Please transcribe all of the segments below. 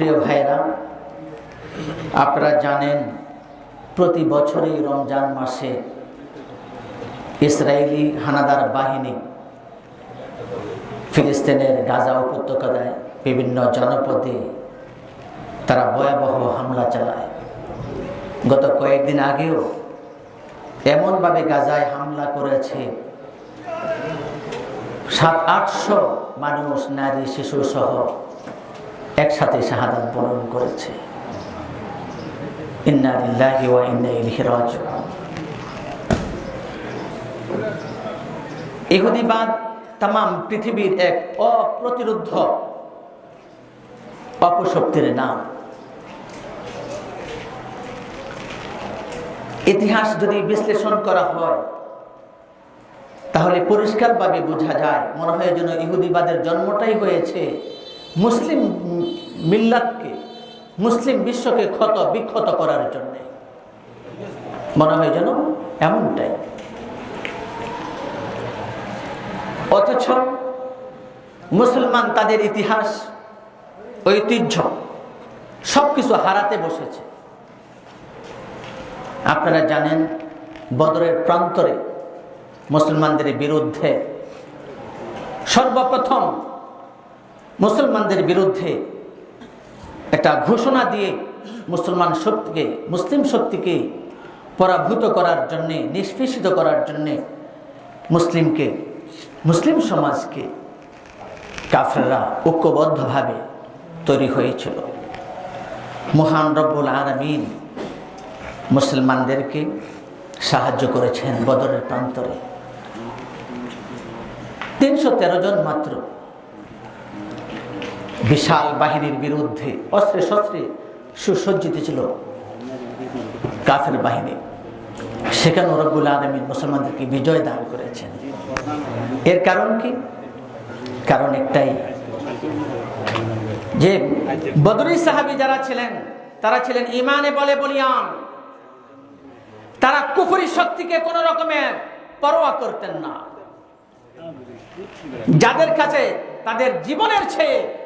প্রিয় ভাইরা আপনারা জানেন প্রতি বছরই রমজান মাসে ইসরায়েলি হানাদার বাহিনী ফিলিস্তিনের গাজা উপত্যকায় বিভিন্ন জনপদে তারা ভয়াবহ হামলা চালায়। গত কয়েকদিন আগেও এমনভাবে গাজায় হামলা করেছে সাত আটশো মানুষ, নারী, শিশু সহ একসাথে শাহাদাত বরণ করেছে। ইহুদিবাদ তাম পৃথিবীর এক অপ্রতিরোধ অপশক্তির নাম। ইতিহাস যদি বিশ্লেষণ করা হয়, তাহলে পরিষ্কারভাবে বোঝা যায়। মনে হয় যেন ইহুদিবাদের জন্মটাই হয়েছে মুসলিম মিল্লাতকে, মুসলিম বিশ্বকে ক্ষত, বিক্ষত করার জন্য। মনে হয় যেন এমনটাই। অথচ মুসলমান তাদের ইতিহাস, ঐতিহ্য সবকিছু হারাতে বসেছে। আপনারা জানেন, বদরের প্রান্তরে মুসলমানদের বিরুদ্ধে সর্বপ্রথম মুসলমানদের বিরুদ্ধে একটা ঘোষণা দিয়ে মুসলমান শক্তিকে, মুসলিম শক্তিকে পরাভূত করার জন্যে, নিষ্পেষিত করার জন্যে মুসলিমকে, মুসলিম সমাজকে কাফেররা ঐক্যবদ্ধভাবে তৈরি হয়েছিল। মহান রব্বুল আলমিন মুসলমানদেরকে সাহায্য করেছেন বদরের প্রান্তরে। তিনশো তেরো জন মাত্র বিশাল বাহিনীর বিরুদ্ধে অস্ত্রে শস্ত্রে সুসজ্জিত ছিল কাফের বাহিনী। সেখানে রব্বুল আলমিন মুসলমানদেরকে বিজয় দান করেছেন। এর কারণ কি? কারণ একটাই। যে বদরি সাহাবি যারা ছিলেন, তারা ছিলেন ইমানে বলে বলিয়ান তারা কুফরি শক্তিকে কোন রকমের পরোয়া করতেন না। যাদের কাছে তাদের জীবনের চেয়ে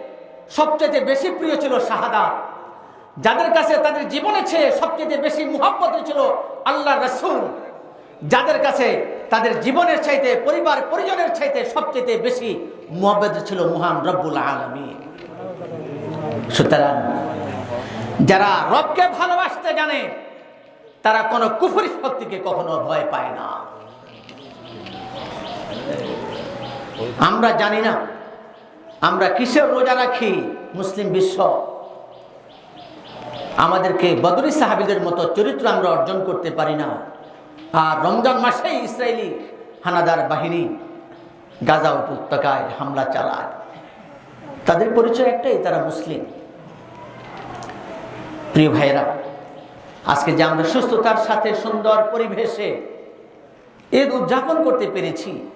সবচেয়ে বেশি প্রিয় ছিল শাহাদা যাদের কাছে তাদের জীবনের চেয়ে সবচেয়ে বেশি মুহাব্বত ছিল আল্লাহ রসুল। যাদের কাছে তাদের জীবনের চাইতে, পরিবার, পরিজনের চাইতে সবচেয়ে বেশি মুহাব্বত ছিল মহান রব্বুল আলমী সুতরাং যারা রবকে ভালোবাসতে জানে, তারা কোনো কুফরি শক্তিকে কখনো ভয় পায় না। আমরা জানি না আমরা কিসের রোজা রাখি? মুসলিম বিশ্ব। আমাদেরকে বদরি সাহাবিদের মতো চরিত্র আমরা অর্জন করতে পারি না। আর রমজান মাসেই ইসরায়েলি হানাদার বাহিনী গাজা উপত্যকায় হামলা চালায়। তাদের পরিচয় একটাই, তারা মুসলিম। প্রিয় ভাইরা আজকে যে আমরা সুস্থতার সাথে, সুন্দর পরিবেশে ঈদ উদযাপন করতে পেরেছি,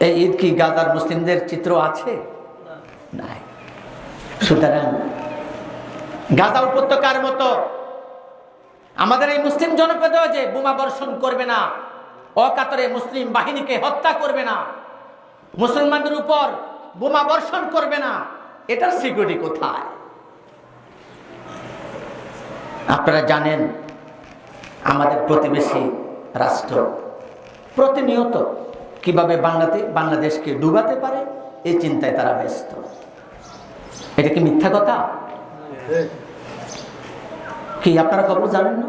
এই ঈদ কি গাজার মুসলিমদের চিত্র আছে? নাই। সুতরাং গাজা উপত্যকার মতো আমাদের এই মুসলিম জনপদেও যে বোমা বর্ষণ করবে না, অকাতরে মুসলিম বাহিনীকে হত্যা করবে না, মুসলমানদের উপর বোমা বর্ষণ করবে না, এটার সিকিউরিটি কোথায়? আপনারা জানেন আমাদের প্রতিবেশী রাষ্ট্র প্রতিনিয়ত কীভাবে বাংলাতে বাংলাদেশকে ডুবাতে পারে, এই চিন্তায় তারা ব্যস্ত। এটা কি মিথ্যা কথা? কি আপনারা খবর জানেন না?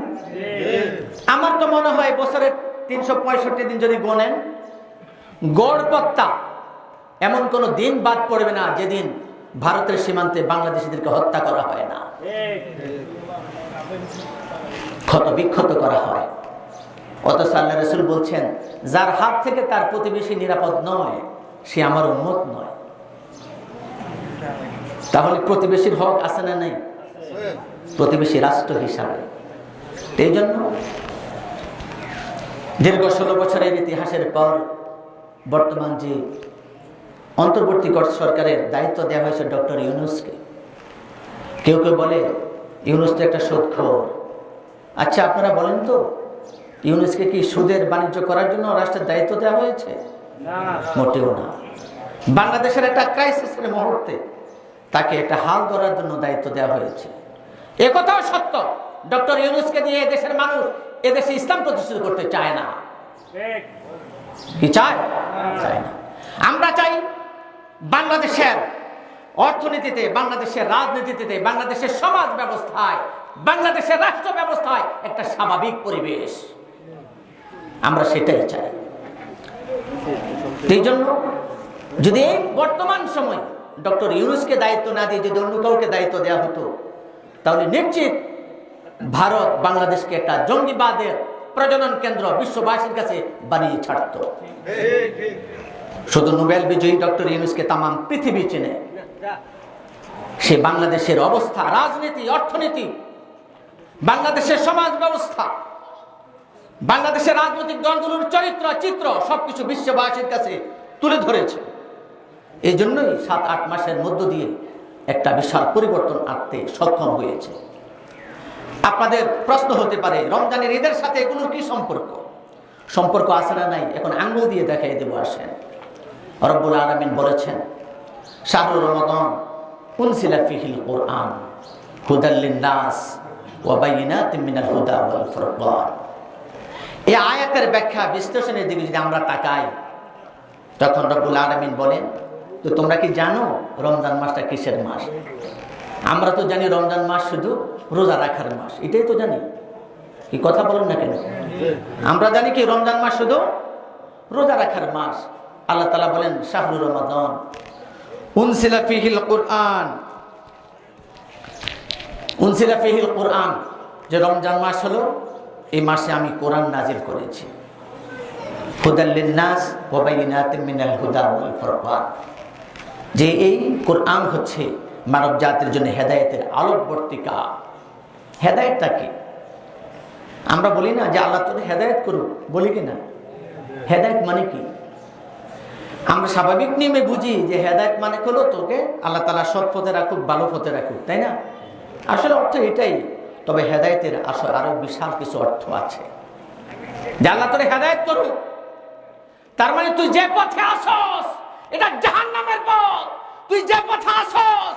আমার তো মনে হয় বছরের তিনশো পঁয়ষট্টি দিন যদি গোনেন গড়পত্তা এমন কোনো দিন বাদ পড়বে না যেদিন ভারতের সীমান্তে বাংলাদেশিদেরকে হত্যা করা হয় না। ক্ষত বিক্ষত করা হয়। অথচ আল্লাহ রসুল বলছেন, যার হাত থেকে তার প্রতিবেশী নিরাপদ নয়, সে আমার উন্মত নয়। তাহলে প্রতিবেশীর হক আছে না নেই? প্রতিবেশী রাষ্ট্র হিসাবে। এই জন্য দীর্ঘ ষোলো বছরের ইতিহাসের পর বর্তমান যে অন্তর্বর্তী সরকারের দায়িত্ব দেওয়া হয়েছে ডক্টর ইউনুসকে কেউ কেউ বলে ইউনুস তো একটা সুদখোর। আচ্ছা আপনারা বলেন তো ইউনুসকে কি সুদের বাণিজ্য করার জন্য রাষ্ট্রের দায়িত্ব দেওয়া হয়েছে? মোটেও না। বাংলাদেশের একটা ক্রাইসিসের মুহূর্তে তাকে একটা হাল ধরার জন্য দায়িত্ব দেওয়া হয়েছে। একথাও সত্য। ডক্টর ইউনুসকে দিয়ে এদেশের মানুষ এদেশে ইসলাম প্রতিষ্ঠিত করতে চায় না। কি চায়? চায় না। আমরা চাই বাংলাদেশের অর্থনীতিতে বাংলাদেশের রাজনীতিতে বাংলাদেশের সমাজ ব্যবস্থায় বাংলাদেশের রাষ্ট্র ব্যবস্থায় একটা স্বাভাবিক পরিবেশ। আমরা সেটাই চাই। এই জন্য যদি বর্তমান সময় ডক্টর ইউনুসকে দায়িত্ব না দিয়ে যদি অন্য কাউকে দায়িত্ব দেওয়া হতো তাহলে নিশ্চিত ভারত বাংলাদেশকে একটা জঙ্গিবাদের প্রজনন কেন্দ্র বিশ্ববাসীর কাছে বানিয়ে ছাড়ত। শুধু নোবেল বিজয়ী ডক্টর ইউনুসকে তামাম পৃথিবী চেনে। সে বাংলাদেশের অবস্থা রাজনীতি অর্থনীতি বাংলাদেশের সমাজ ব্যবস্থা বাংলাদেশের রাজনৈতিক দলগুলোর চরিত্র চিত্র সবকিছু বিশ্ববাসীর কাছে তুলে ধরেছে। এই জন্যই সাত, আট মাসের মধ্য দিয়ে একটা বিশাল পরিবর্তন আনতে সক্ষম হয়েছে। আপনাদের প্রশ্ন হতে পারে, রমজানের ঈদের সাথে এগুলোর কি সম্পর্ক? সম্পর্ক আছে না নাই? এখন আঙ্গুল দিয়ে দেখাই দেবো, আসেন। রব্বুল আলমিন বলেছেন শাহরুর রমাদান উনসিলা ফিহিল কোরআন হুদাল্লিন নাস ওয়াবাইনাতিন মিনাল হুদা এই আয়াতের ব্যাখ্যা বিশ্লেষণের দিকে যদি আমরা তাকাই, তখন রব্বুল আলমিন বলেন তো তোমরা কি জানো রমজান মাসটা কিসের মাস? আমরা তো জানি রমজান মাস শুধু রোজা রাখার মাস। এটাই তো জানি। কি কথা বলেন না কেন? আমরা জানি কি রমজান মাস শুধু রোজা রাখার মাস। আল্লাহ তালা বলেন, শাহরুর রমাদান। উনসিলা ফিহিল কোরআন। উনসিলা ফিহিল কোরআন। যে রমজান মাস হলো, এই মাসে আমি কোরআন নাজিল করেছি। হুদাল্লিন নাস ওয়াবাইনাতিন মিনাল হুদা ওয়াল ফুরকান। যে এই কোরআন হচ্ছে মানব জাতির জন্য হেদায়েতের আলোকবর্তিকা হেদায়েতটা কি? আমরা বলি না যে আল্লাহ তোর হেদায়েত করুক, বলি কি না? হেদায়েত মানে কি? আমরা স্বাভাবিক নিয়মে বুঝি যে হেদায়েত মানে হলো তোকে আল্লাহ তালা সৎ পথে রাখুক, ভালো পথে রাখুক, তাই না? আসলে অর্থ এটাই। তবে হেদায়েতের আসলে আরও বিশাল কিছু অর্থ আছে। যে আল্লাহ তোরে হেদায়ত করুক, তার মানে তুই যে পথে আসস এটা জাহান্নামের পথ। তুই যে পথে আসস,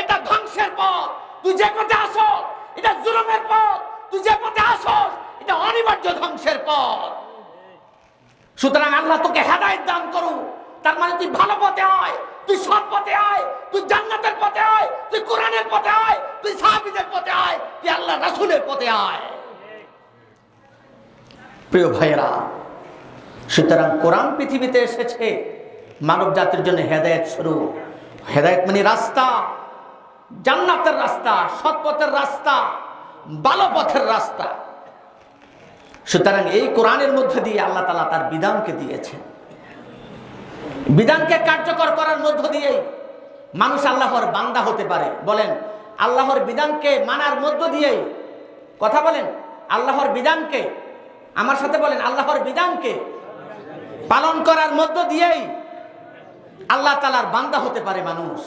এটা ধ্বংসের পথ। তুই যে পথে আসস, এটা জুলুমের পথ। তুই যে পথে আসস, এটা অনিবার্য ধ্বংসের পথ। সুতরাং আল্লাহ তোকে হেদায়েত দান করুক তার মানে তুই ভালো পথে আয়, তুই সৎ পথে আয়, তুই জান্নাতের পথে আয়, তুই কোরআনের পথে আয়, তুই সাহাবীদের পথে আয়, তুই আল্লাহ রাসূলের পথে আয়। প্রিয় ভাইয়েরা, সুতরাং কোরআন পৃথিবীতে এসেছে। মানব জাতির জন্য হেদায়েত শুরু হেদায়েত মানে রাস্তা। জান্নাতের রাস্তা সৎ পথের রাস্তা ভালো পথের রাস্তা। সুতরাং এই কোরআনের মধ্যে দিয়ে আল্লাহ তালা তার বিধানকে দিয়েছেন। বিধানকে কার্যকর করার মধ্য দিয়েই মানুষ আল্লাহর বান্দা হতে পারে। বলেন, আল্লাহর বিধানকে মানার মধ্য দিয়েই। কথা বলেন, আল্লাহর বিধানকে, আমার সাথে বলেন, আল্লাহর বিধানকে পালন করার মধ্য দিয়েই আল্লাহ তালার বান্দা হতে পারে মানুষ।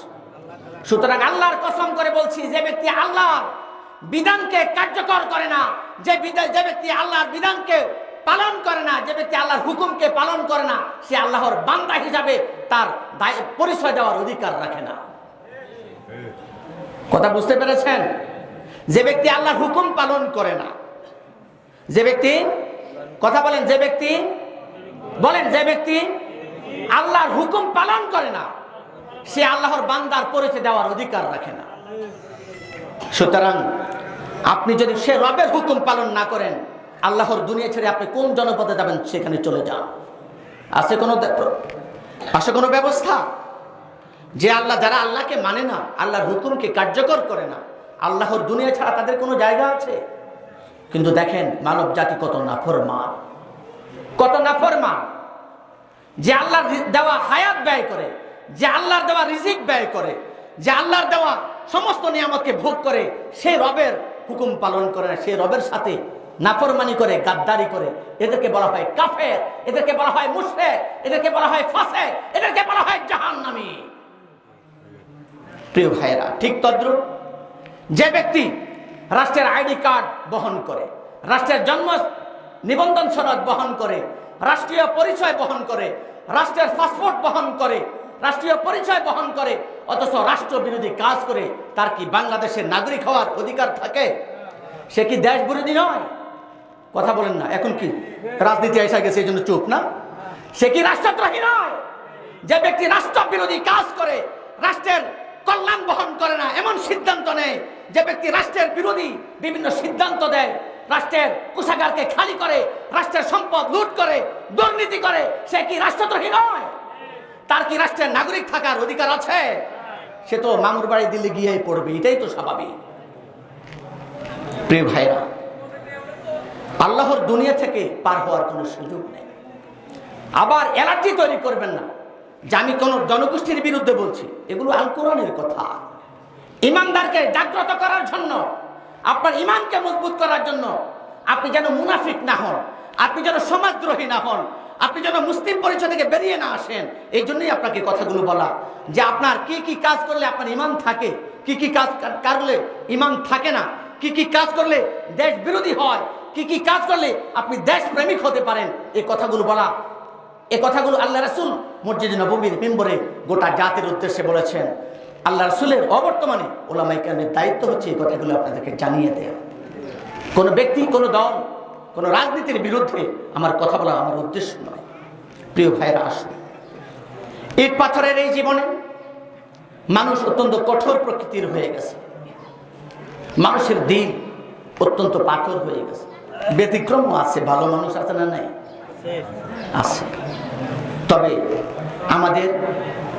সুতরাং আল্লাহর কসম করে বলছি, যে ব্যক্তি আল্লাহর বিধানকে কার্যকর করে না, যে যে ব্যক্তি আল্লাহর বিধানকে পালন করে না, যে ব্যক্তি আল্লাহর হুকুমকে পালন করে না, সে আল্লাহর বান্দা হিসাবে তার পরিচয় দেওয়ার অধিকার রাখে না। কথা বুঝতে পেরেছেন? যে ব্যক্তি আল্লাহর হুকুম পালন করে না, যে ব্যক্তি কথা বলেন, যে ব্যক্তি বলেন, যে ব্যক্তি আল্লাহর হুকুম পালন করে না, সে আল্লাহর বান্দার পরিচয় দেওয়ার অধিকার রাখে না। সুতরাং আপনি যদি সে রবের হুকুম পালন না করেন, আল্লাহর দুনিয়া ছেড়ে আপনি কোন জনপদে যাবেন সেখানে চলে যান। আছে কোনো আছে কোনো ব্যবস্থা? যে আল্লাহ যারা আল্লাহকে মানে না, আল্লাহর হুকুমকে কার্যকর করে না, আল্লাহর দুনিয়া ছাড়া তাদের কোনো জায়গা আছে? কিন্তু দেখেন মানব জাতি কত নাফরমান। কত নাফরমান। যে আল্লাহর দেওয়া হায়াত ব্যয় করে, যে আল্লাহর দেওয়া রিজিক ব্যয় করে, যে আল্লাহর দেওয়া সমস্ত নিয়ামতকে ভোগ করে, সে রবের হুকুম পালন করে সে রবের সাথে নাফরমানি করে, গাদ্দারি করে। এদেরকে বলা হয় কাফের, এদেরকে বলা হয় মুশরিক, এদেরকে বলা হয় ফাসে এদেরকে বলা হয় জাহান্নামী। প্রিয় ভাইয়েরা, ঠিক তদ্রুপ? যে ব্যক্তি রাষ্ট্রের আইডি কার্ড বহন করে, রাষ্ট্রের জন্ম নিবন্ধন সনদ বহন করে রাষ্ট্রীয় পরিচয় বহন করে, রাষ্ট্রের পাসপোর্ট বহন করে, রাষ্ট্রীয় পরিচয় বহন করে, অথচ রাষ্ট্র বিরোধী কাজ করে তার কি বাংলাদেশের নাগরিক হওয়ার অধিকার থাকে? সে কি দেশ বিরোধী নয়? কথা বলেন না, এখন কি? রাজনীতি এসে গেছে, এই জন্য চুপ, না? সে কি রাষ্ট্রদ্রোহী নয়? যে ব্যক্তি রাষ্ট্র বিরোধী কাজ করে, রাষ্ট্রের কল্যাণ বহন করে না, এমন সিদ্ধান্ত নেয় যে ব্যক্তি রাষ্ট্রের বিরোধী বিভিন্ন সিদ্ধান্ত দেয় রাষ্ট্রের কোষাগারকে খালি করে, রাষ্ট্রের সম্পদ লুট করে, দুর্নীতি করে, সে কি রাষ্ট্রদ্রোহী নয়? তার কি রাষ্ট্রের নাগরিক থাকার অধিকার আছে? সে তো মামুর বাড়ি দিল্লি গিয়েই পড়বে, এটাই তো স্বাভাবিক। প্রিয় ভাইরা, আল্লাহর দুনিয়া থেকে পার হওয়ার কোনো সুযোগ নেই। আবার অ্যালার্জি তৈরি করবেন না। যে আমি কোন জনগোষ্ঠীর বিরুদ্ধে বলছি, এগুলো আল কোরআনের কথা। ইমানদারকে জাগ্রত করার জন্য আপনার ইমানকে মজবুত করার জন্য আপনি যেন মুনাফিক না হন, আপনি যেন সমাজদ্রোহী না হন, আপনি যেন মুসলিম পরিচয় থেকে বেরিয়ে না আসেন, এই জন্যই আপনাকে কথাগুলো বলা। যে আপনার কি কি কাজ করলে আপনার ইমান থাকে, কি কি কাজ করলে ইমান থাকে না, কি কি কাজ করলে দেশ বিরোধী হয়, কি কি কাজ করলে আপনি দেশ প্রেমিক হতে পারেন, এই কথাগুলো বলা। এ কথাগুলো আল্লাহ রাসুল মসজিদ নবমীর মেম্বরে গোটা জাতির উদ্দেশ্যে বলেছেন। আল্লাহ রসুলের অবর্তমানে ওলামাইকানের দায়িত্ব হচ্ছে এই কথাগুলো আপনাদেরকে জানিয়ে দেওয়া কোনো ব্যক্তি, কোনো দল, কোনো রাজনীতির বিরুদ্ধে আমার কথা বলা আমার উদ্দেশ্য নয়। প্রিয় ভাইয়েরা, আসুন। ইট পাথরের এই জীবনে মানুষ অত্যন্ত কঠোর প্রকৃতির হয়ে গেছে। মানুষের দিন অত্যন্ত পাথর হয়ে গেছে। ব্যতিক্রমও আছে, ভালো মানুষ আছে না নাই? আছে। তবে আমাদের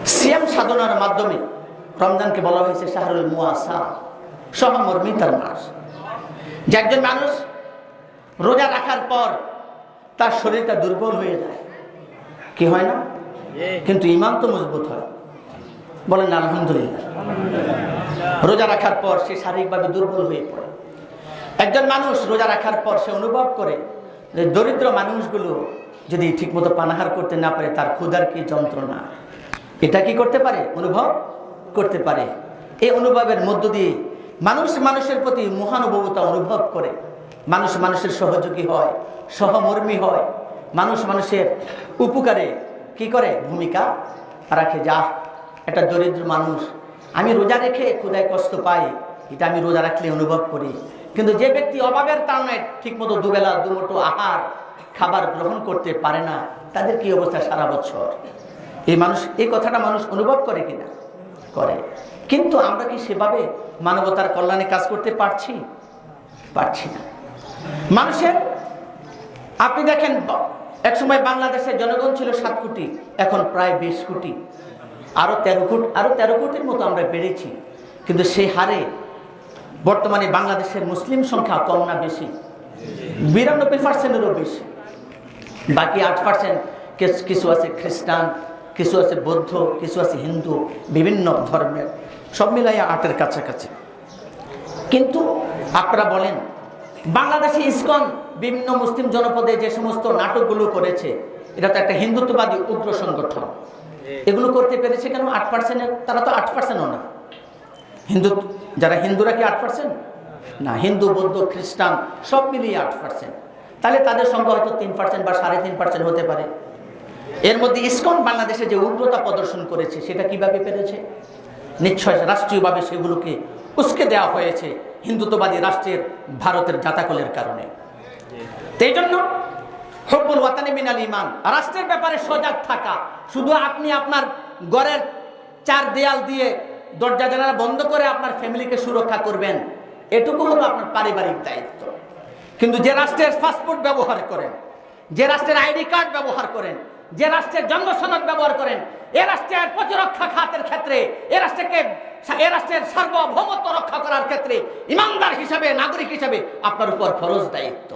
সিয়াম সাধনার মাধ্যমে রমজানকে বলা হয়েছে শাহরুল মুআসা সহমর্মিতার মাস। যে একজন মানুষ রোজা রাখার পর তার শরীরটা দুর্বল হয়ে যায়, কি হয় না? কিন্তু ইমান তো মজবুত হয়। বলেন, আলহামদুলিল্লাহ। রোজা রাখার পর সে শারীরিকভাবে দুর্বল হয়ে পড়ে। একজন মানুষ রোজা রাখার পর সে অনুভব করে যে দরিদ্র মানুষগুলো যদি ঠিকমতো পানাহার করতে না পারে, তার ক্ষুধার কি যন্ত্রণা? এটা কি করতে পারে? অনুভব? করতে পারে। এই অনুভবের মধ্য দিয়ে মানুষ মানুষের প্রতি মহানুভবতা অনুভব করে। মানুষ মানুষের সহযোগী হয়, সহমর্মী হয়। মানুষ মানুষের উপকারে কি করে? ভূমিকা রাখে। যা একটা দরিদ্র মানুষ, আমি রোজা রেখে ক্ষুদায় কষ্ট পাই, এটা আমি রোজা রাখলে অনুভব করি। কিন্তু যে ব্যক্তি অভাবের কারণে ঠিকমতো দুবেলা দুমুটো আহার, খাবার গ্রহণ করতে পারে না, তাদের কি অবস্থা সারা বছর? এই মানুষ, এই কথাটা মানুষ অনুভব করে কিনা? করে। কিন্তু আমরা কি সেভাবে মানবতার কল্যাণে কাজ করতে পারছি? পারছি না। মানুষের, আপনি দেখেন এক সময় বাংলাদেশের জনগণ ছিল সাত কোটি, এখন প্রায় বিশ কোটি। আরও তেরো কোটি, আরও তেরো কোটির মতো আমরা বেড়েছি। কিন্তু সেই হারে বর্তমানে বাংলাদেশের মুসলিম সংখ্যা কম না বেশি। বিরানব্বই পার্সেন্টেরও বেশি। বাকি আট পার্সেন্ট কিছু আছে খ্রিস্টান কিছু আছে বৌদ্ধ, কিছু আছে হিন্দু, বিভিন্ন ধর্মের। সব মিলাইয়া আটের কাছাকাছি। কিন্তু আপনারা বলেন, বাংলাদেশে ইসকন বিভিন্ন মুসলিম জনপদে যে সমস্ত নাটকগুলো করেছে, এটা তো একটা হিন্দুত্ববাদী উগ্র সংগঠন। এগুলো করতে পেরেছে কেন? আট পার্সেন্টের তারা তো আট পার্সেন্টও না। হিন্দু যারা হিন্দুরা কি আট পার্সেন্ট না, হিন্দু, বৌদ্ধ, খ্রিস্টান সব মিলিয়ে আট পার্সেন্ট তাহলে তাদের সংখ্যা হয়তো তিন পার্সেন্ট বা সাড়ে তিন পার্সেন্ট হতে পারে। এর মধ্যে ইসকন বাংলাদেশে যে উগ্রতা প্রদর্শন করেছে, সেটা কীভাবে পেরেছে? নিশ্চয় রাষ্ট্রীয়ভাবে সেগুলোকে উস্কে দেওয়া হয়েছে হিন্দুত্ববাদী রাষ্ট্রের, ভারতের জাতাকলের কারণে। এই জন্য হব্বুল ওয়াতানি মিনাল ইমান, রাষ্ট্রের ব্যাপারে সজাগ থাকা, শুধু আপনি আপনার ঘরের চার দেয়াল দিয়ে দরজা জানালা বন্ধ করে আপনার ফ্যামিলিকে সুরক্ষা করবেন, এটুকু হলো আপনার পারিবারিক দায়িত্ব। কিন্তু যে রাষ্ট্রের পাসপোর্ট ব্যবহার করেন, যে রাষ্ট্রের আইডি কার্ড ব্যবহার করেন যে রাষ্ট্রের জন্ম সনদ ব্যবহার করেন, এ রাষ্ট্রের প্রতিরক্ষা খাতের ক্ষেত্রে, এ রাষ্ট্রকে এ রাষ্ট্রের সার্বভৌমত্ব রক্ষা করার ক্ষেত্রে ইমানদার হিসাবে, নাগরিক হিসাবে আপনার উপর ফরজ দায়িত্ব।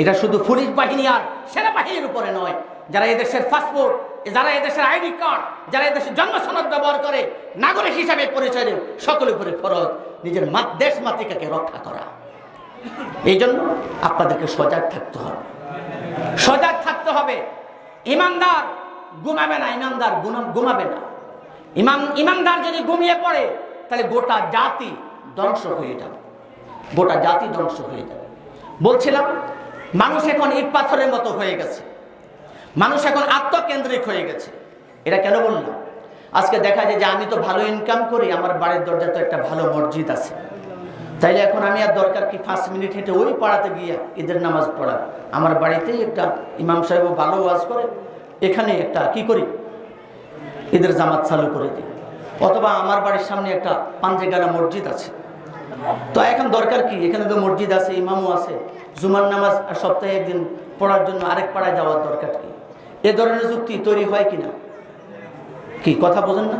এটা শুধু পুলিশ বাহিনী আর সেনাবাহিনীর উপরে নয়। যারা এদেশের পাসপোর্ট, যারা এদেশের আইডি কার্ড, যারা এদেশের জন্ম সনদ ব্যবহার করে, নাগরিক হিসাবে পরিচয় দেন, সকলের উপরে ফরজ। নিজের দেশ মাতৃকাকে রক্ষা করা। এই জন্য আপনাদেরকে সজাগ থাকতে হবে। সজাগ থাকতে হবে। ইমানদার ঘুমাবে না, ইমানদার ঘুমাবে না। ইমান ইমানদার যদি ঘুমিয়ে পড়ে, তাহলে গোটা জাতি ধ্বংস হয়ে যাবে। গোটা জাতি ধ্বংস হয়ে যাবে। বলছিলাম, মানুষ এখন ইট পাথরের মতো হয়ে গেছে। মানুষ এখন আত্মকেন্দ্রিক হয়ে গেছে। এটা কেন বললাম? আজকে দেখা যায় যে আমি তো ভালো ইনকাম করি, আমার বাড়ির দরজা তো একটা ভালো মসজিদ আছে। তাইলে এখন আমি আর দরকার কি পাঁচ মিনিট হেঁটে ওই পাড়াতে গিয়ে ঈদের নামাজ পড়া? আমার বাড়িতেই একটা ইমাম সাহেবও ভালো ওয়াজ করে, এখানে একটা কি করি? ঈদের জামাত চালু করে দিই। অথবা আমার বাড়ির সামনে একটা পাঞ্জেগানা মসজিদ আছে। তো এখন দরকার কি? এখানে তো মসজিদ আছে, ইমামও আছে। জুমার নামাজ আর সপ্তাহে একদিন পড়ার জন্য আরেক পাড়ায় যাওয়ার দরকার কি? এ ধরনের যুক্তি তৈরি হয় কিনা? কি, কথা বোঝেন না?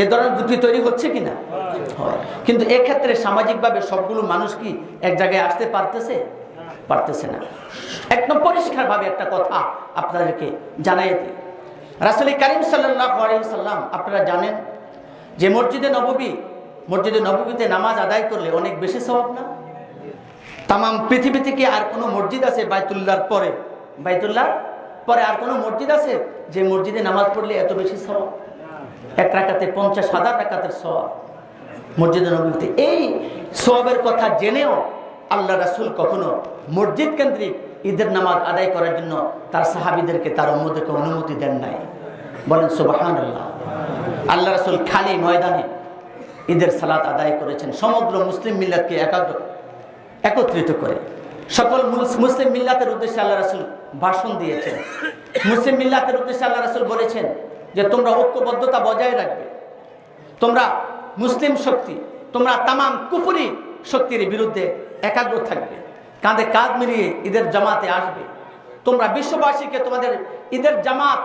এ ধরনের যুক্তি তৈরি হচ্ছে কিনা? হয়। কিন্তু এক্ষেত্রে সামাজিকভাবে সবগুলো মানুষ কি এক জায়গায় আসতে পারতেছে? পারতেছে না। একদম পরিষ্কারভাবে একটা কথা আপনাদেরকে জানাই দিই। রাসুলি করিম সাল্লাহ সাল্লাম, আপনারা জানেন যে মসজিদে নববী, মসজিদে নববীতে নামাজ আদায় করলে অনেক বেশি স্বভাব না? তাম পৃথিবীতে কি আর কোনো মসজিদ আছে বাইতুল্লাহর পরে? বাইতুল্লাহ? পরে আর কোনো মসজিদ আছে? যে মসজিদে নামাজ পড়লে এত বেশি স্বভাব এক রাকাতে পঞ্চাশ হাজার রাকাতের স্বভাব মসজিদে নবীতে এই সবের কথা জেনেও আল্লাহ রাসুল কখনো মসজিদ কেন্দ্রিক ঈদের নামাজ আদায় করার জন্য তার সাহাবিদেরকে, তার অন্যদেরকে অনুমতি দেন নাই। বলেন সুবাহান আল্লাহ আল্লাহ রাসুল খালি ময়দানে ঈদের সালাত আদায় করেছেন। সমগ্র মুসলিম মিল্লাতকে একাগ্র, একত্রিত করে। সকল মুস- মুসলিম মিল্লাতের উদ্দেশ্যে আল্লাহ রাসুল ভাষণ দিয়েছেন। মুসলিম মিল্লাতের উদ্দেশ্যে আল্লাহ রাসুল বলেছেন যে তোমরা ঐক্যবদ্ধতা বজায় রাখবে। তোমরা মুসলিম শক্তি, তোমরা তামাম কুপুরি শক্তির বিরুদ্ধে একাগ্র থাকবে। কাঁধে কাঁধ মিলিয়ে ঈদের জামাতে আসবে। তোমরা বিশ্ববাসীকে তোমাদের ঈদের জামাত,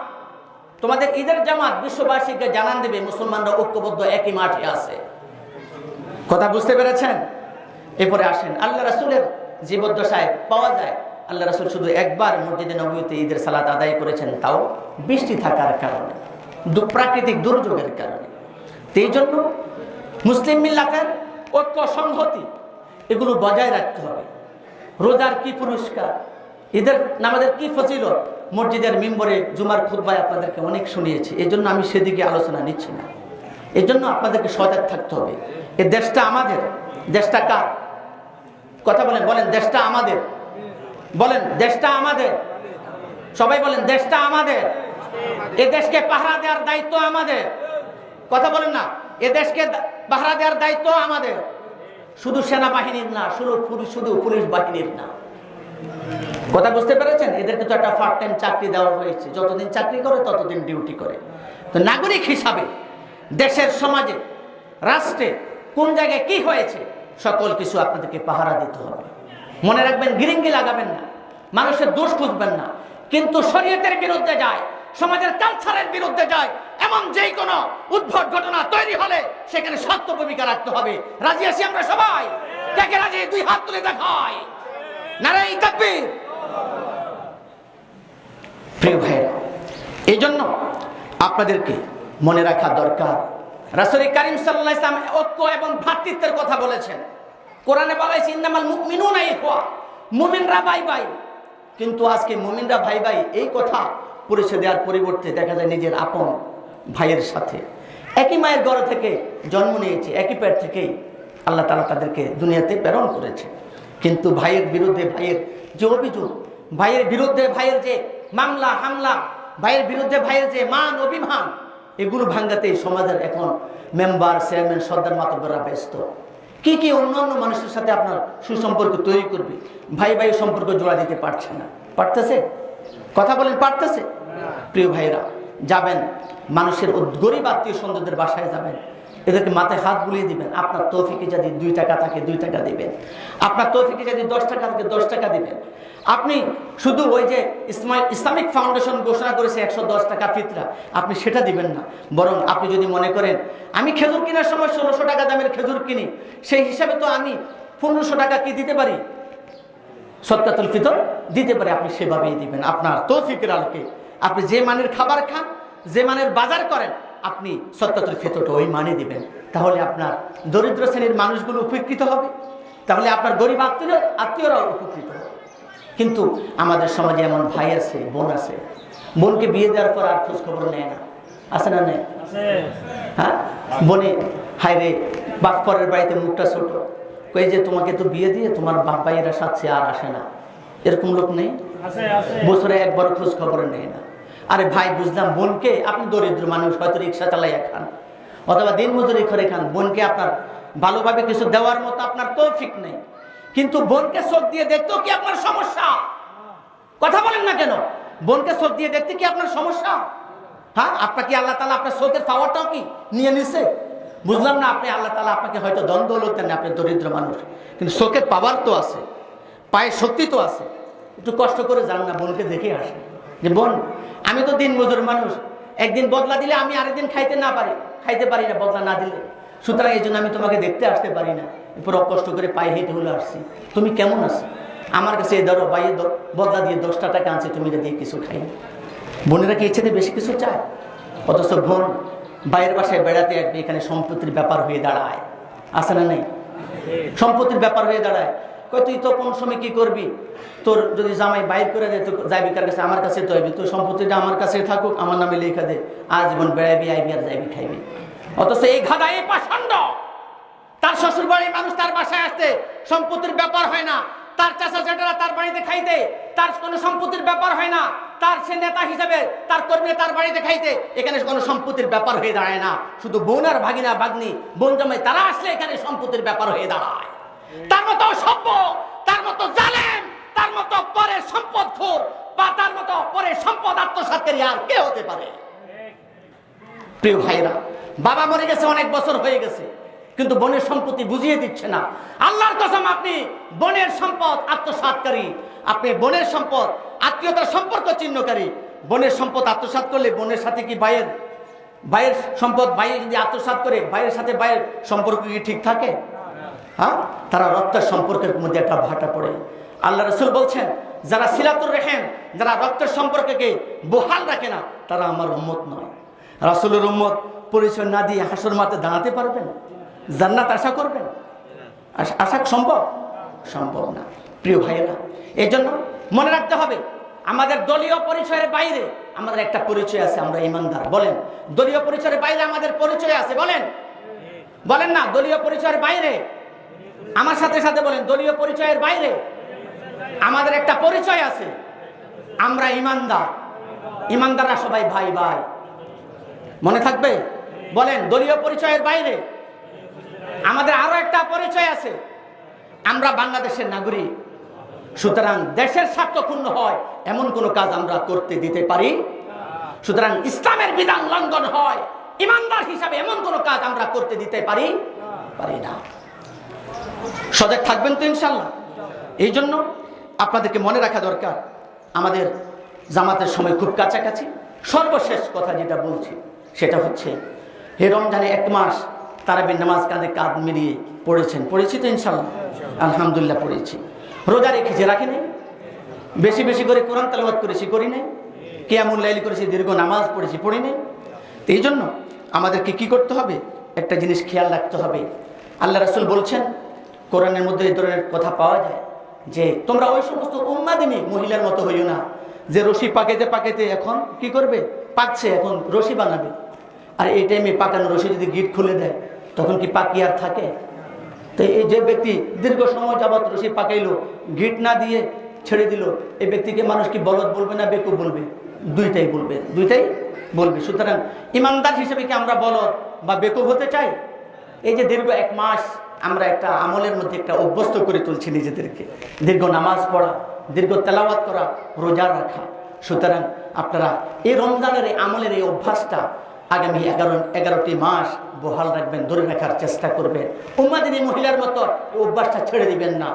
তোমাদের ঈদের জামাত বিশ্ববাসীকে জানান দেবে, মুসলমানরা ঐক্যবদ্ধ একই মাঠে আছে। কথা বুঝতে পেরেছেন? এরপরে আসেন, আল্লাহ রাসুলের জীবদ্দশায় পাওয়া যায়। আল্লাহ রাসুল শুধু একবার মসজিদে নবীতে ঈদের সালাত আদায় করেছেন, তাও বৃষ্টি থাকার কারণে প্রাকৃতিক দুর্যোগের কারণে। এই জন্য মুসলিম মিল্লাতের ঐক্য, সংহতি, এগুলো বজায় রাখতে হবে। রোজার কি পুরস্কার? ঈদের নামাজের কি ফজিলত? মসজিদের মিম্বরে জুমার খুদ্ায় আপনাদেরকে অনেক শুনিয়েছি এই জন্য আমি সেদিকে আলোচনা নিচ্ছি না। এই জন্য আপনাদেরকে সজাগ থাকতে হবে। এ দেশটা আমাদের, দেশটা কার? কথা বলেন বলেন, দেশটা আমাদের। বলেন, দেশটা আমাদের। সবাই বলেন, দেশটা আমাদের। এ দেশকে পাহারা দেওয়ার দায়িত্ব আমাদের। কথা বলেন না, এ দেশকে পাহারা দেওয়ার দায়িত্ব আমাদের। শুধু সেনাবাহিনীর না, শুধু শুধু পুলিশ বাহিনীর না। কথা বুঝতে পেরেছেন? এদেরকে তো একটা পার্ট টাইম চাকরি দেওয়া হয়েছে। যতদিন চাকরি করে, ততদিন ডিউটি করে। তো নাগরিক হিসাবে দেশের সমাজে, রাষ্ট্রে কোন জায়গায় কি হয়েছে? সকল কিছু আপনাদেরকে পাহারা দিতে হবে। মনে রাখবেন, গিরিঙ্গি লাগাবেন না, মানুষের দোষ খুঁজবেন না। কিন্তু শরীয়তের বিরুদ্ধে যায়, সমাজের কালচারের বিরুদ্ধে যায়, এমন যেই কোনো উদ্ভট ঘটনা তৈরি হলে সেখানে সত্য ভূমিকা রাখতে হবে। রাজি আছি আমরা সবাই? দেখে রাজি? দুই হাত তুলে দেখায় নারাই তাকবীর। প্রিয় এই জন্য আপনাদেরকে মনে রাখা দরকার। রাসুল করিম সাল্লাহ ইসলাম ঐক্য এবং ভ্রাতৃত্বের কথা বলেছেন। কোরআনে বলা হয়েছে, ইন্নামাল মুমিনুনা ইখওয়া। মুমিনরা ভাই ভাই কিন্তু আজকে মুমিনরা ভাই ভাই এই কথা পরিচয় দেওয়ার পরিবর্তে দেখা যায় নিজের আপন ভাইয়ের সাথে। একই মায়ের ঘর থেকে জন্ম নিয়েছে, একই পেট থেকেই আল্লাহ তালা তাদেরকে দুনিয়াতে প্রেরণ করেছে। কিন্তু ভাইয়ের বিরুদ্ধে ভাইয়ের যে অভিযোগ, ভাইয়ের বিরুদ্ধে ভাইয়ের যে মামলা, হামলা, ভাইয়ের বিরুদ্ধে ভাইয়ের যে মান, অভিমান এগুলো ভাঙ্গাতে সমাজের এখন মেম্বার চেয়ারম্যান সর্দার মাতব্বররা ব্যস্ত। কি কি অন্যান্য মানুষের সাথে আপনার সুসম্পর্ক তৈরি করবে? ভাই ভাই সম্পর্ক জোড়া দিতে পারছে না। পারতেছে? কথা বলেন পারতেছে? প্রিয় ভাইরা যাবেন মানুষের গরিব আত্মীয় স্বজনদের বাসায় যাবেন। এদেরকে মাথায় হাত বুলিয়ে দিবেন। আপনার তৌফিকে যদি দুই টাকা থাকে, দুই টাকা দিবেন। আপনার তৌফিকে যদি দশ টাকা থাকে, দশ টাকা দিবেন। আপনি শুধু ওই যে ইসলামিক ফাউন্ডেশন ঘোষণা করেছে একশো দশ টাকা ফিতরা। আপনি সেটা দিবেন না। বরং আপনি যদি মনে করেন, আমি খেজুর কেনার সময় ষোলোশো টাকা দামের খেজুর কিনি, সেই হিসাবে তো আমি পনেরোশো টাকা কি দিতে পারি? সৎকাতুল ফিতর দিতে পারে, আপনি সেভাবেই দিবেন। আপনার তৌফিকের আলোকে আপনি যে মানের খাবার খান, যে মানের বাজার করেন আপনি সৎকাতুল ফিতরটা ওই মানে দিবেন। তাহলে আপনার দরিদ্র শ্রেণির মানুষগুলো উপকৃত হবে। তাহলে আপনার গরিব আত্মীয় আত্মীয়রাও উপকৃত হবে। কিন্তু আমাদের সমাজে এমন ভাই আছে বোন আছে। বোনকে বিয়ে দেওয়ার পর আর খোঁজ খবর নেয় না। আছে না নেয় হ্যাঁ? বনে হায়রে বাপ পরের বাড়িতে মুখটা ছোট। কই যে তোমাকে তো বিয়ে দিয়ে তোমার বাপ ভাইয়েরা সাথে আর আসে না। এরকম লোক নেই? বছরে একবার খোঁজ খবর নেয় না। আরে ভাই, বুঝলাম বোনকে আপনি দরিদ্র মানুষ, হয়তো রিক্সা চালাইয়া খান, অথবা দিন মজুরি করে খান। বোনকে আপনার ভালোভাবে কিছু দেওয়ার মতো আপনার তৌফিক নেই। কিন্তু বোনকে চোখ দিয়ে দেখতেও কি আপনার সমস্যা? কথা বলেন না কেন? বোনকে চোখ দিয়ে দেখতে কি আপনার সমস্যা? হ্যাঁ আপনাকে আল্লাহ তালা আপনার চোখের পাওয়ারটাও কি নিয়ে নিছে? বুঝলাম না, আপনি আল্লাহ তালা আপনাকে হয়তো দ্বন্দ্ব লোক আপনি দরিদ্র মানুষ। কিন্তু চোখের পাওয়ার তো আছে, পায়ের শক্তি তো আছে। একটু কষ্ট করে যান না, বোনকে দেখে আসেন। যে বোন আমি তো দিন মজুর মানুষ। একদিন বদলা দিলে আমি আরেকদিন খাইতে না পারি। খাইতে পারি না, বদলা না দিলে। সুতরাং এই জন্য আমি তোমাকে দেখতে আসতে পারি না। পুরো কষ্ট করে পায়ে হেঁটে হলে আসছি। তুমি কেমন আছো? আমার কাছে ধরো বাইয়ে দ- বদলা দিয়ে দশটা টাকা আনছে, তুমি দিয়ে কিছু খাই বোনেরা কি ইচ্ছেতে বেশি কিছু চায়? অথচ বোন বাইরের বাসায় বেড়াতে আসবে, এখানে সম্পত্তির ব্যাপার হয়ে দাঁড়ায়। আছে না নেই? সম্পত্তির ব্যাপার হয়ে দাঁড়ায়। তুই তো কোন সময় কি করবি? তোর যদি জামাই বাইর করে দেয়, তো যাবি কার কাছে? আমার কাছে তো তোর সম্পত্তিটা আমার কাছে থাকুক, আমার নামে লেখা দে। আজীবন বেড়াবি আইবি আর যাইবি, খাইবি। অথচ এই ঘাদা, এই পাষণ্ড, তার শ্বশুর বাড়ির মানুষ তার বাসায় আসতে সম্পত্তির ব্যাপার হয় না। তার চাচা চেটারা তার বাড়িতে খাইতে, তার কোনো সম্পত্তির ব্যাপার হয় না। তার সে নেতা হিসেবে তার কর্মী তার বাড়িতে খাইতে, এখানে কোনো সম্পত্তির ব্যাপার হয়ে দাঁড়ায় না। শুধু বোন আর ভাগিনা, ভাগ্নি, বোন জামাই, তারা আসলে এখানে সম্পত্তির ব্যাপার হয়ে দাঁড়ায়। তার মতো সভ্য, তার মতো জালেম, তার মতো পরের সম্পদ খোর বা তার মতো পরের সম্পদ আত্মসাৎকারী আর কে হতে পারে? প্রিয় ভাইরা বাবা মরে গেছে, অনেক বছর হয়ে গেছে, কিন্তু বনের সম্পত্তি বুঝিয়ে দিচ্ছে না। আল্লাহর কসম, আপনি বনের সম্পদ আত্মসাৎকারী আপনি বনের সম্পদ আত্মীয়তার সম্পর্ক চিহ্নকারী। বনের সম্পদ আত্মসাৎ করলে বনের সাথে কি ভাইয়ের ভাইয়ের সম্পদ ভাইয়ের যদি আত্মসাৎ করে, ভাইয়ের সাথে ভাইয়ের সম্পর্ক কি ঠিক থাকে? হ্যাঁ? তারা রক্তের সম্পর্কের মধ্যে একটা ভাটা পড়ে। আল্লাহ রসুল বলছেন, যারা সিলাতুর রেখেন যারা রক্তের সম্পর্ককে বহাল রাখে না, তারা আমার উম্মত নয়। রাসুলের উম্মত পরিচয় না দিয়ে হাসর মাতে দাঁড়াতে পারবেন? জান্নাত আশা করবেন? আশা সম্ভব? সম্ভব না। প্রিয় ভাইয়েরা এই জন্য মনে রাখতে হবে, আমাদের দলীয় পরিচয়ের বাইরে আমাদের একটা পরিচয় আছে, আমরা ইমানদার। বলেন, দলীয় পরিচয়ের বাইরে আমাদের পরিচয় আছে, বলেন। বলেন না, দলীয় পরিচয়ের বাইরে আমার সাথে সাথে বলেন, দলীয় পরিচয়ের বাইরে আমাদের একটা পরিচয় আছে। আমরা ইমানদার। ইমানদাররা সবাই ভাই ভাই। মনে থাকবে? বলেন, দলীয় পরিচয়ের বাইরে আমাদের আরও একটা পরিচয় আছে। আমরা বাংলাদেশের নাগরিক। সুতরাং দেশের স্বার্থ ক্ষুণ্ণ হয়, এমন কোনো কাজ আমরা করতে দিতে পারি। সুতরাং ইসলামের বিধান লঙ্ঘন হয়। ইমানদার হিসাবে এমন কোনো কাজ আমরা করতে দিতে পারি? পারি না। সজাগ থাকবেন তো ইনশাল্লাহ এই জন্য আপনাদেরকে মনে রাখা দরকার, আমাদের জামাতের সময় খুব কাছাকাছি। সর্বশেষ কথা যেটা বলছি, সেটা হচ্ছে হে রমজানে এক মাস তারাবির নামাজ কাঁধে কাঁধ মিলিয়ে পড়েছেন। পড়েছি তো ইনশাল্লাহ আলহামদুলিল্লাহ পড়েছি। রোজা রেখেছে রাখিনি বেশি বেশি করে কোরআন তালাবাদ করেছি, করি নাই? কেয়ামুল লাইল করেছি, দীর্ঘ নামাজ পড়েছি, পড়ি নাই? তো এই জন্য আমাদেরকে কী করতে হবে? একটা জিনিস খেয়াল রাখতে হবে। আল্লাহ রাসুল বলছেন কোরআনের মধ্যে এই ধরনের কথা পাওয়া যায় যে তোমরা ওই সমস্ত উম্মাদিনী মহিলার মতো হইও না। যে রশি পাকেতে পাকেতে এখন কি করবে? পাকছে এখন, রশি বানাবে। আর এই টাইমে পাকানো রশি যদি গিট খুলে দেয়, তখন কি পাকি আর থাকে? তো এই যে ব্যক্তি দীর্ঘ সময় যাবৎ রশি পাকাইলো, গিট না দিয়ে ছেড়ে দিল, এই ব্যক্তিকে মানুষ কি বলদ বলবে না বেকু বলবে? দুইটাই বলবে দুইটাই বলবে। সুতরাং ইমানদার হিসেবে কি আমরা বলদ বা বেকুব হতে চাই? এই যে দীর্ঘ এক মাস আমরা একটা আমলের মধ্যে একটা অভ্যস্ত করে তুলছি নিজেদেরকে। দীর্ঘ নামাজ পড়া, দীর্ঘ তেলাওয়াত করা, রোজা রাখা। সুতরাং আপনারা এই রমজানের এই আমলের এই অভ্যাসটা আগামী এগারো, এগারোটি মাস বহাল রাখবেন, ধরে রাখার চেষ্টা করবেন। উম্মাদিনী মহিলার মতো এই অভ্যাসটা ছেড়ে দিবেন না।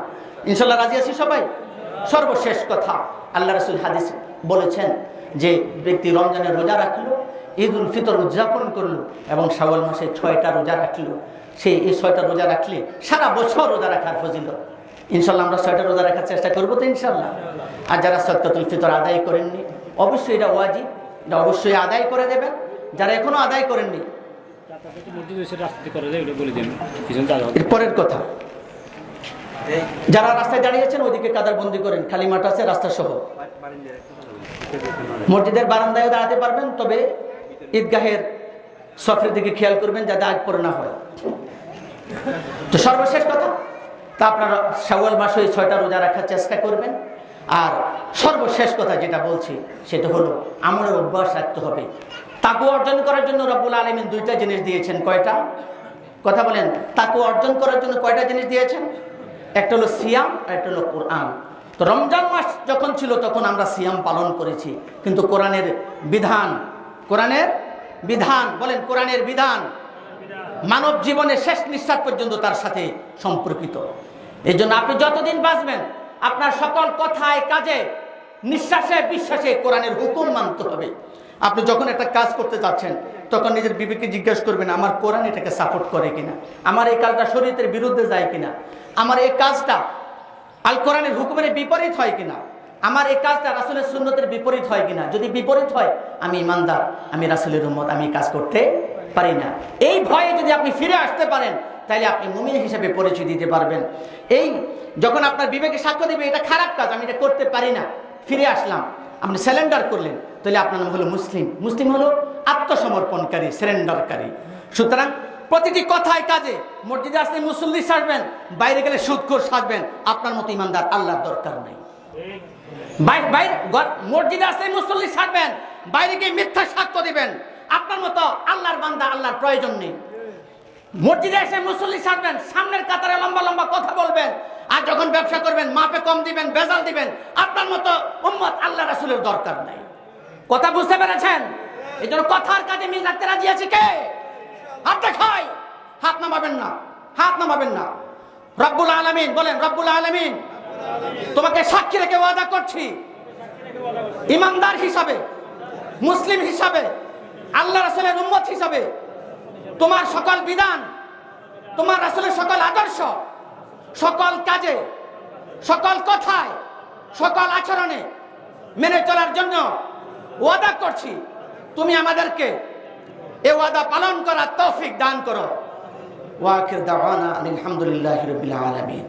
ইনশাল্লাহ রাজি আছি সবাই? সর্বশেষ কথা, আল্লাহ রসুল হাদিস বলেছেন যে ব্যক্তি রমজানের রোজা রাখল ঈদ উল ফিতর উদযাপন করল এবং শাওয়াল মাসে ছয়টা রোজা রাখল। সে এই ছয়টা রোজা রাখলে সারা বছর রোজা রাখার ফজিল ইনশাল্লাহ আমরা ছয়টা রোজা রাখার চেষ্টা করব তো ইনশাল্লাহ। আর যারা সত্যাতুল ফিতর আদায় করেননি, অবশ্যই এটা ওয়াজি এটা অবশ্যই আদায় করে দেবেন। যারা এখনও আদায় করেননি পরের কথা, যারা রাস্তায় দাঁড়িয়েছেন ওইদিকে কাদার বন্দি করেন, খালি মাঠ আছে, রাস্তা সহ। মসজিদের বারান্দায় দাঁড়াতে পারবেন, তবে ঈদগাহের সফরের দিকে খেয়াল করবেন যাতে আগ পরে না হয়। তো সর্বশেষ কথা, তা আপনারা শাওয়াল মাসে ওই ছয়টা রোজা রাখার চেষ্টা করবেন। আর সর্বশেষ কথা যেটা বলছি, সেটা হলো আমলের অভ্যাস রাখতে হবে। তাকু অর্জন করার জন্য রব্বুল আলমিন দুইটা জিনিস দিয়েছেন। কয়টা? কথা বলেন তাকু অর্জন করার জন্য কয়টা জিনিস দিয়েছেন? একটা হলো সিয়াম, আর একটা হলো কোরআন। তো রমজান মাস যখন ছিল, তখন আমরা সিয়াম পালন করেছি। কিন্তু কোরআনের বিধান, কোরআনের বিধান, বলেন কোরআনের বিধান। মানব জীবনের শেষ নিঃশ্বাস পর্যন্ত তার সাথে সম্পর্কিত। এই জন্য আপনি যতদিন বাঁচবেন, আপনার সকল কথায়, কাজে, নিঃশ্বাসে, বিশ্বাসে কোরআনের হুকুম মানতে হবে। আপনি যখন একটা কাজ করতে যাচ্ছেন, তখন নিজের বিবেকে জিজ্ঞেস করবেন, আমার কোরআন এটাকে সাপোর্ট করে কিনা? আমার এই কাজটা শরীরের বিরুদ্ধে যায় কিনা? আমার এই কাজটা আল কোরআনের হুকুমের বিপরীত হয় কিনা? আমার এই কাজটা রাসুলের সুন্নতের বিপরীত হয় কিনা? যদি বিপরীত হয়, আমি ইমানদার, আমি রাসুলের উম্মত, আমি কাজ করতে পারি না। এই ভয়ে যদি আপনি ফিরে আসতে পারেন, তাহলে আপনি মুমিন হিসেবে পরিচয় দিতে পারবেন। এই যখন আপনার বিবেকে সাক্ষ্য দেবে, এটা খারাপ কাজ, আমি এটা করতে পারি না। ফিরে আসলাম, আপনি স্যালেন্ডার করলেন, তাহলে আপনার নাম হলো মুসলিম। মুসলিম হলো আত্মসমর্পণকারী, স্যালেন্ডারকারী। সুতরাং প্রতিটি কথায় কাজে, মসজিদে আসলে মুসল্লি সাজবেন বাইরে গেলে সুদখোর সাজবেন আপনার মতো ইমানদার আল্লাহর দরকার নেই। বাই- বাইরে ঘর- মসজিদে আসলে মুসল্লি সাজবেন বাইরে গিয়ে মিথ্যা সাক্ষ্য দিবেন। আপনার মতো আল্লাহর বান্দা আল্লাহর প্রয়োজন নেই। মসজিদে এসে মুসল্লি সাজবেন সামনের কাতারে লম্বা লম্বা কথা বলবেন আর যখন ব্যবসা করবেন মাপে কম দিবেন বেজাল দিবেন আপনার মতো উম্মত আল্লাহ রাসুলের দরকার নেই। কথা বুঝতে পেরেছেন? এই জন্য কথার কাজে মিল রাখতে রাজি আছে কে? হাত দেখাই। হাত নামাবেন না হাত নামাবেন না। রব্বুল আলমিন বলেন রব্বুল আলমিন। তোমাকে সাক্ষী রেখে ওয়াদা করছি। ইমানদার হিসাবে, মুসলিম হিসাবে, আল্লাহ রাসুলের উম্মত হিসাবে, তোমার সকল বিধান, তোমার রাসুলের সকল আদর্শ, সকল কাজে, সকল কথায়, সকল আচরণে মেনে চলার জন্য ওয়াদা করছি। তুমি আমাদেরকে এ ওয়াদা পালন করার তৌফিক দান করো। ওয়াকির দাওয়ানা আলহামদুলিল্লাহ রবিল আলমিন।